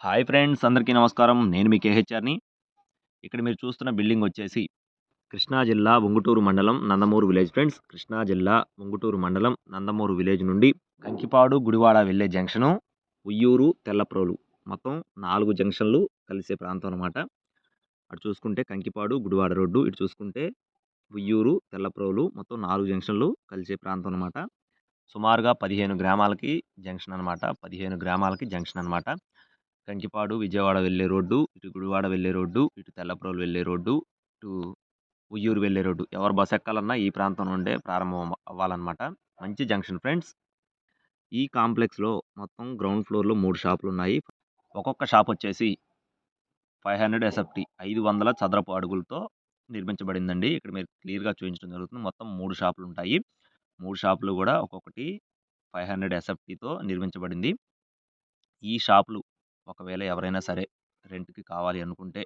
Hi friends అందరికీ నమస్కారం. నేను మీ కేహెచ్ఆర్ని. ఇక్కడ మీరు చూస్తున్న బిల్డింగ్ వచ్చేసి కృష్ణా జిల్లా ఉంగుటూరు మండలం నందమూరు విలేజ్ ఫ్రెండ్స్. కృష్ణా జిల్లా ఉంగుటూరు మండలం నందమూరు విలేజ్ నుండి కంకిపాడు గుడివాడ వెళ్ళే జంక్షను ఉయ్యూరు తెల్లప్రోలు మొత్తం నాలుగు జంక్షన్లు కలిసే ప్రాంతం అనమాట అటు చూసుకుంటే కంకిపాడు గుడివాడ రోడ్డు ఇటు చూసుకుంటే ఉయ్యూరు తెల్లప్రోలు మొత్తం నాలుగు జంక్షన్లు కలిసే ప్రాంతం అనమాట సుమారుగా పదిహేను గ్రామాలకి జంక్షన్ అనమాట పదిహేను గ్రామాలకి జంక్షన్ అనమాట కంకిపాడు విజయవాడ వెళ్ళే రోడ్డు ఇటు గుడివాడ వెళ్ళే రోడ్డు ఇటు తెల్లప్రోలు వెళ్ళే రోడ్డు ఇటు ఉయ్యూరు వెళ్ళే రోడ్డు. ఎవరు బస్ ఎక్కాలన్నా ఈ ప్రాంతం నుండే ప్రారంభం అవ్వాలన్నమాట. మంచి జంక్షన్ ఫ్రెండ్స్. ఈ కాంప్లెక్స్లో మొత్తం గ్రౌండ్ ఫ్లోర్లో మూడు షాపులు ఉన్నాయి. ఒక్కొక్క షాప్ వచ్చేసి ఫైవ్ హండ్రెడ్ ఎస్ఎఫ్టీ ఐదు వందల చదరపు అడుగులతో నిర్మించబడిందండి. ఇక్కడ మీరు క్లియర్గా చూపించడం జరుగుతుంది. మొత్తం మూడు షాపులు ఉంటాయి. మూడు షాపులు కూడా ఒక్కొక్కటి ఫైవ్ హండ్రెడ్ ఎస్ఎఫ్టీతో నిర్మించబడింది. ఈ షాపులు ఒకవేళ ఎవరైనా సరే రెంట్కి కావాలి అనుకుంటే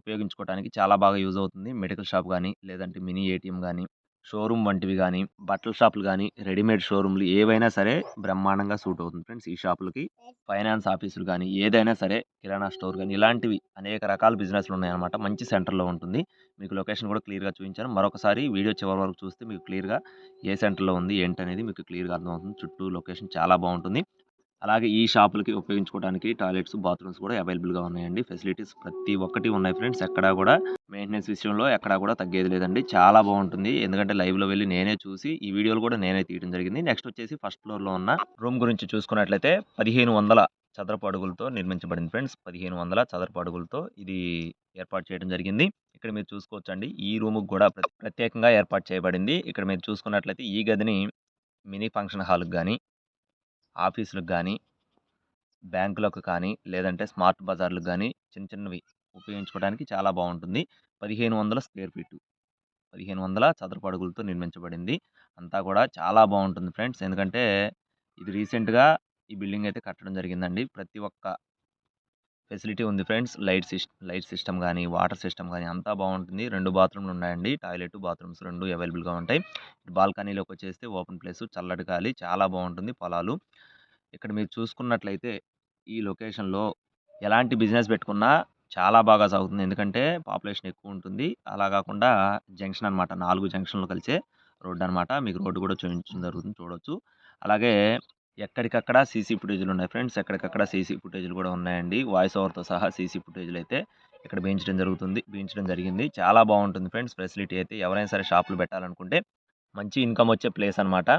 ఉపయోగించుకోవడానికి చాలా బాగా యూజ్ అవుతుంది. మెడికల్ షాప్ కానీ లేదంటే మినీ ఏటీఎం కానీ షోరూమ్ వంటివి కానీ బట్టల షాపులు కానీ రెడీమేడ్ షోరూమ్లు ఏవైనా సరే బ్రహ్మాండంగా సూట్ అవుతుంది ఫ్రెండ్స్. ఈ షాపులకి ఫైనాన్స్ ఆఫీసులు కానీ ఏదైనా సరే కిరాణా స్టోర్ కానీ ఇలాంటివి అనేక రకాల బిజినెస్లు ఉన్నాయన్నమాట. మంచి సెంటర్లో ఉంటుంది. మీకు లొకేషన్ కూడా క్లియర్గా చూపించాను. మరొకసారి వీడియో చివరి వరకు చూస్తే మీకు క్లియర్గా ఏ సెంటర్లో ఉంది ఏంటనేది మీకు క్లియర్గా అర్థమవుతుంది. చుట్టూ లొకేషన్ చాలా బాగుంటుంది. అలాగే ఈ షాపులకి ఉపయోగించుకోవడానికి టాయిలెట్స్ బాత్రూమ్స్ కూడా అవైలబుల్గా ఉన్నాయండి. ఫెసిలిటీస్ ప్రతి ఒక్కటి ఉన్నాయి ఫ్రెండ్స్. ఎక్కడా కూడా మెయింటెనెన్స్ విషయంలో ఎక్కడా కూడా తగ్గేది లేదండి. చాలా బాగుంటుంది. ఎందుకంటే లైవ్లో వెళ్ళి నేనే చూసి ఈ వీడియోలు కూడా నేనే తీయడం జరిగింది. నెక్స్ట్ వచ్చేసి ఫస్ట్ ఫ్లోర్లో ఉన్న రూమ్ గురించి చూసుకున్నట్లయితే పదిహేను వందల చదరపు అడుగులతో నిర్మించబడింది ఫ్రెండ్స్. పదిహేను వందల చదరపు అడుగులతో ఇది ఏర్పాటు చేయడం జరిగింది. ఇక్కడ మీరు చూసుకోవచ్చండి. ఈ రూమ్కి కూడా ప్రత్యేకంగా ఏర్పాటు చేయబడింది. ఇక్కడ మీరు చూసుకున్నట్లయితే ఈ గదిని మినీ ఫంక్షన్ హాల్కి కానీ ఆఫీసులకు కానీ బ్యాంకులకు కానీ లేదంటే స్మార్ట్ బజార్లకు కానీ చిన్న చిన్నవి ఉపయోగించుకోవడానికి చాలా బాగుంటుంది. పదిహేను వందల స్క్వేర్ ఫీటు. పదిహేను వందల చదరపు అడుగులతో నిర్మించబడింది. అంతా కూడా చాలా బాగుంటుంది ఫ్రెండ్స్. ఎందుకంటే ఇది రీసెంట్గా ఈ బిల్డింగ్ అయితే కట్టడం జరిగిందండి. ప్రతి ఒక్క ఫెసిలిటీ ఉంది friends. Light system light system కానీ వాటర్ సిస్టమ్ కానీ అంతా బాగుంటుంది రెండు బాత్రూమ్లు ఉన్నాయండి. టాయిలెట్ బాత్రూమ్స్ రెండు అవైలబుల్గా ఉంటాయి. బాల్కనీలోకి వచ్చేస్తే ఓపెన్ ప్లేస్ చల్లటి గాలి చాలా బాగుంటుంది పొలాలు. ఇక్కడ మీరు చూసుకున్నట్లయితే ఈ లొకేషన్లో ఎలాంటి బిజినెస్ పెట్టుకున్నా చాలా బాగా సాగుతుంది. ఎందుకంటే పాపులేషన్ ఎక్కువ ఉంటుంది. అలా కాకుండా జంక్షన్ అనమాట నాలుగు జంక్షన్లు కలిసే రోడ్డు అనమాట మీకు రోడ్డు కూడా చూపించడం జరుగుతుంది చూడవచ్చు అలాగే ఎక్కడికక్కడ సీసీ ఫుటేజ్లు ఉన్నాయి ఫ్రెండ్స్. ఎక్కడికక్కడ సీసీ ఫుటేజ్లు కూడా ఉన్నాయండి. వాయిస్ ఓవర్తో సహా సీసీ ఫుటేజ్లు అయితే ఇక్కడ వేయించడం జరుగుతుంది. వేయించడం జరిగింది. చాలా బాగుంటుంది ఫ్రెండ్స్ ఫెసిలిటీ అయితే. ఎవరైనా సరే షాపులు పెట్టాలనుకుంటే మంచి ఇన్కమ్ వచ్చే ప్లేస్ అనమాట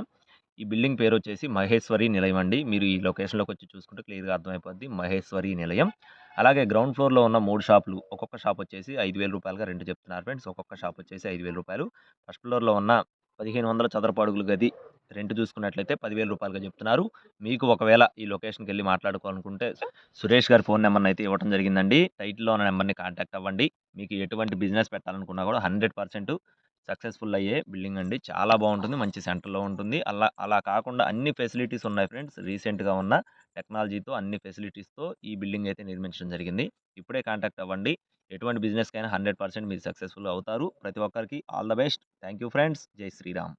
ఈ బిల్డింగ్ పేరు వచ్చేసి మహేశ్వరి నిలయం అండి. మీరు ఈ లొకేషన్లోకి వచ్చి చూసుకుంటే క్లియర్గా అర్థమైపోద్ది. మహేశ్వరి నిలయం. అలాగే గ్రౌండ్ ఫ్లోర్లో ఉన్న మూడు షాపులు. ఒక్కొక్క షాప్ వచ్చేసి ఐదు వేల రూపాయలుగా రెండు చెప్తున్నారు ఫ్రెండ్స్. ఒక్కొక్క షాప్ వచ్చేసి ఐదు వేల రూపాయలు. ఫస్ట్ ఫ్లోర్లో ఉన్న పదిహేను వందల చదరపు అడుగులు గది రెంట్ చూసుకున్నట్లయితే పదివేల రూపాయలుగా చెప్తున్నారు. మీకు ఒకవేళ ఈ లొకేషన్కి వెళ్ళి మాట్లాడుకోవాలనుకుంటే సురేష్ గారి ఫోన్ నెంబర్ని అయితే ఇవ్వడం జరిగిందండి. టైటిల్లో ఉన్న నెంబర్ని కాంటాక్ట్ అవ్వండి. మీకు ఎటువంటి బిజినెస్ పెట్టాలనుకున్నా కూడా హండ్రెడ్ పర్సెంట్ సక్సెస్ఫుల్ అయ్యే బిల్డింగ్ అండి. చాలా బాగుంటుంది. మంచి సెంటర్లో ఉంటుంది. అలా అలా కాకుండా అన్ని ఫెసిలిటీస్ ఉన్నాయి ఫ్రెండ్స్. రీసెంట్గా ఉన్న టెక్నాలజీతో అన్ని ఫెసిలిటీస్తో ఈ బిల్డింగ్ అయితే నిర్మించడం జరిగింది. ఇప్పుడే కాంటాక్ట్ అవ్వండి. ఎటువంటి బిజినెస్కైనా హండ్రెడ్ పర్సెంట్ మీరు సక్సెస్ఫుల్ అవుతారు. ప్రతి ఒక్కరికి all the best. Thank you friends. Jai Shriram.